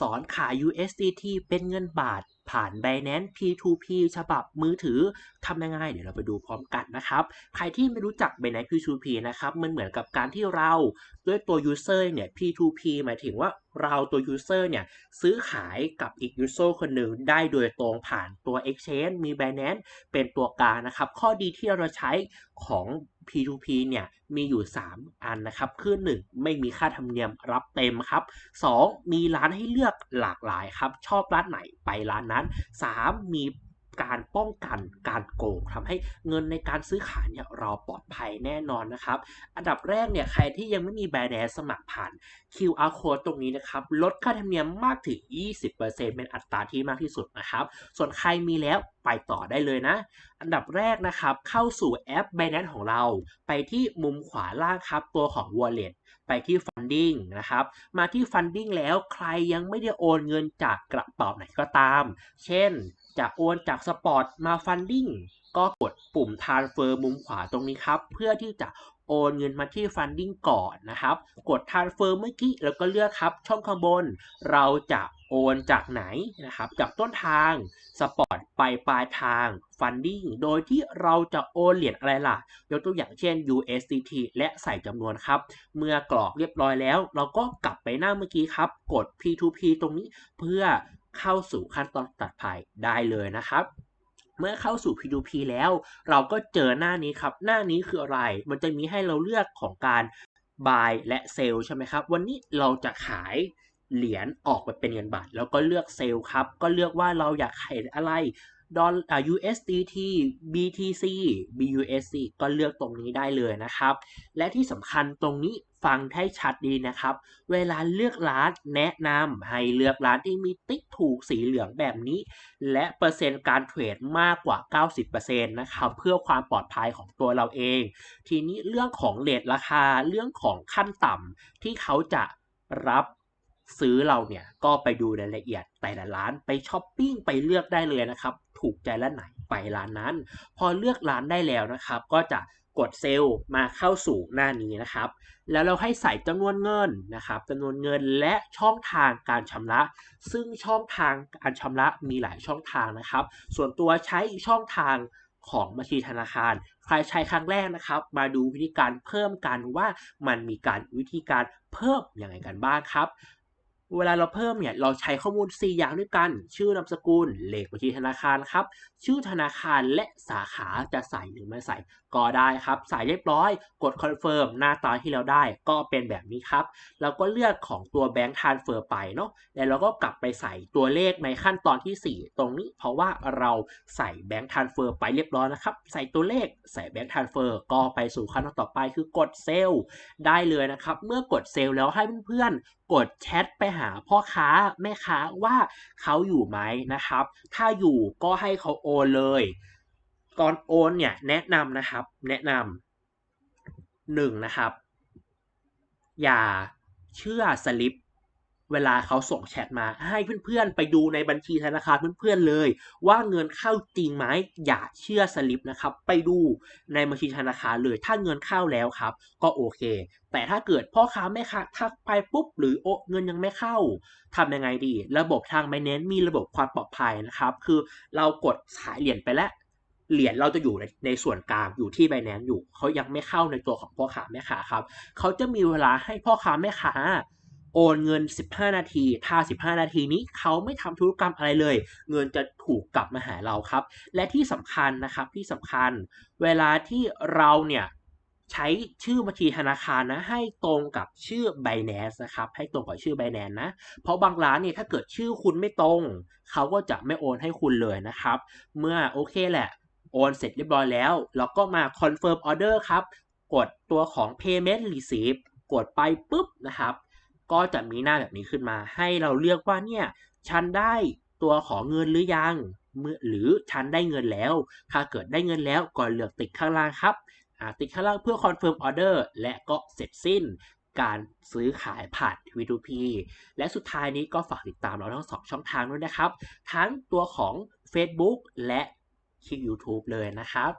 สอนขาย USDT เป็นเงินบาทผ่าน Binance P2P ฉบับมือถือทำยังไงเดี๋ยวเราไปดูพร้อมกันนะครับ ใครที่ไม่รู้จัก Binance P2P นะครับ มันเหมือนกับการที่เราด้วยตัว user เนี่ย P2P หมายถึงว่า เราตัว user เนี่ยซื้อขายกับอีก user คนหนึ่งได้โดยตรงผ่านตัว exchange มี Binance เป็นตัวกลางนะครับ ข้อดีที่เราใช้ของ P2P เนี่ยมีอยู่ 3 อันนะครับ คือ 1 ไม่มีค่าธรรมเนียมรับเต็มครับ 2 มีร้านให้เลือกหลากหลายครับ ชอบร้านไหนไปร้านนั้น 3 มี การป้องกันการโกงทำให้เงินในการซื้อขายเนี่ยเราปลอดภัยแน่นอนนะครับ อันดับแรกเนี่ยใครที่ยังไม่มีแบรนด์สมัครผ่าน QR code ตรงนี้นะครับ ลดค่าธรรมเนียมมากถึง 20%เป็นอัตราที่มากที่สุดนะครับ ส่วนใครมีแล้วไปต่อได้เลยนะ อันดับแรกนะครับ เข้าสู่แอป Binance ของเรา ไปที่มุมขวาล่างครับ ตัวของ Wallet ไปที่ Funding นะครับ มาที่ Funding แล้วใครยังไม่ได้โอนเงินจากกระเป๋าไหนก็ตาม เช่น จะโอนจาก Spot มา Funding ก็กดปุ่ม Transfer มุมขวาตรงนี้ครับ เพื่อที่จะโอนเงินมาที่ Funding ก่อนนะครับ กด Transfer เมื่อกี้แล้วก็เลือกครับ ช่องข้างบน เราจะโอนจากไหนนะครับ จากต้นทาง Spot ไปปลายทาง Funding โดยที่เราจะโอนเหรียญอะไรล่ะ ยกตัวอย่างเช่น USDT และใส่จำนวนครับ เมื่อกรอกเรียบร้อยแล้ว เราก็กลับไปหน้าเมื่อกี้ครับ กด P2P ตรงนี้เพื่อ เข้าสู่ขั้นตอนตัดภายได้เลยนะครับ เมื่อเข้าสู่ P2P แล้ว เราก็เจอหน้านี้ครับ หน้านี้คืออะไร มันจะมีให้เราเลือกของการ buy และ sell ใช่ไหมครับ วันนี้เราจะขายเหรียญออกไปเป็นเงินบาท แล้วก็เลือกเซลล์ครับ ก็เลือกว่าเราอยากขายอะไรดอลลา USDT BTC BUSD ก็เลือกตรงนี้ได้เลยนะครับ และที่สำคัญตรงนี้ฟังให้ชัดดีนะครับ เวลาเลือกร้านแนะนำให้เลือกร้านที่มีติ๊กถูกสีเหลืองแบบนี้ และเปอร์เซ็นต์การเทรดมากกว่า 90%นะครับ เพื่อความปลอดภัยของตัวเราเอง ทีนี้เรื่องของเลทราคาเรื่องของขั้นต่ำที่เขาจะรับซื้อเราเนี่ยก็ไปดูรายละเอียดแต่ละร้านไปช้อปปิ้งไปเลือกได้เลยนะครับ ถูกใจร้านไหนไปร้านนั้น พอเลือกร้านได้แล้วนะครับ ก็จะกดเซลล์มาเข้าสู่หน้านี้นะครับ แล้วเราให้ใส่จำนวนเงินนะครับจำนวนเงินและช่องทางการชำระ ซึ่งช่องทางการชำระมีหลายช่องทางนะครับ ส่วนตัวใช้ช่องทางของบัญชีธนาคาร ใครใช้ครั้งแรกนะครับ มาดูวิธีการเพิ่มกันว่ามันมีการวิธีการเพิ่มอย่างไรกันบ้างครับ เวลาเราเพิ่มเนี่ยเราใช้ข้อมูล 4 อย่างด้วยกัน ชื่อนามสกุลเลขบัญชีธนาคารครับ ชื่อธนาคารและสาขาจะใส่หรือไม่ใส่ ก็ได้ครับใส่เรียบร้อย กดคอนเฟิร์มหน้าตาที่เราได้ก็เป็นแบบนี้ครับ เราก็เลือกของตัวแบงค์ทานเฟอร์ไปเนาะแล้วเราก็กลับไปใส่ตัวเลขในขั้นตอนที่ 4 ตรงนี้ เพราะว่าเราใส่แบงค์ทานเฟอร์ไปเรียบร้อยนะครับ ใส่ตัวเลขใส่แบงค์ทานเฟอร์ก็ไปสู่ขั้นตอนต่อไปคือกดเซลล์ได้เลยนะครับ เมื่อกดเซลล์แล้วให้เพื่อนๆกดแชทไปหาพ่อค้าแม่ค้าว่าเขาอยู่ไหมนะครับ ถ้าอยู่ก็ให้เขาโอนเลย ก่อนโอนเนี่ยแนะนำนะครับ แนะนำหนึ่งนะครับ อย่าเชื่อสลิปเวลาเขาส่งแชทมาให้เพื่อนๆ ไปดูในบัญชีธนาคารเพื่อนๆเลย ว่าเงินเข้าจริงไหมอย่าเชื่อสลิปนะครับ ไปดูในบัญชีธนาคารเลย ถ้าเงินเข้าแล้วครับ ก็โอเค แต่ถ้าเกิดพ่อค้าแม่ค้าทักไปปุ๊บ หรือโอเงินยังไม่เข้าทำยังไงดี ระบบทาง b บ n a n c e มีระบบความปลอดภัยนะครับ คือเรากดสายเหรียญไปแล้ว เหรียญเราจะอยู่ในในส่วนกลางอยู่ที่ Binance อยู่เขายังไม่เข้าในตัวของพ่อค้าแม่ค้าครับเขาจะมีเวลาให้พ่อค้าแม่ค้าโอนเงิน 15 นาที ถ้า 15 นาทีนี้เขาไม่ทำธุรกรรมอะไรเลย เงินจะถูกกลับมาหาเราครับ และที่สำคัญนะครับที่สำคัญ เวลาที่เราเนี่ยใช้ชื่อบัญชีธนาคารนะให้ตรงกับชื่อ Binance นะครับให้ตรงกับชื่อ Binance นะ เพราะบางร้านเนี่ยถ้าเกิดชื่อคุณไม่ตรง เขาก็จะไม่โอนให้คุณเลยนะครับ เมื่อโอเคแหละ โอนเสร็จเรียบร้อยแล้ว เราก็มา confirm order ครับ กดตัวของ payment receipt กดไปปุ๊บนะครับ ก็จะมีหน้าแบบนี้ขึ้นมา ให้เราเลือกว่าเนี่ย ฉันได้ตัวของเงินหรือยังเมื่อหรือฉันได้เงินแล้ว ถ้าเกิดได้เงินแล้วก็เลือกติดข้างล่างครับติดข้างล่างเพื่อ confirm order และก็เสร็จสิ้นการซื้อขายผ่าน P2P และสุดท้ายนี้ก็ฝากติดตามเราทั้งสองช่องทางด้วยนะครับ ทั้งตัวของ Facebook และ คลิก YouTube เลยนะครับ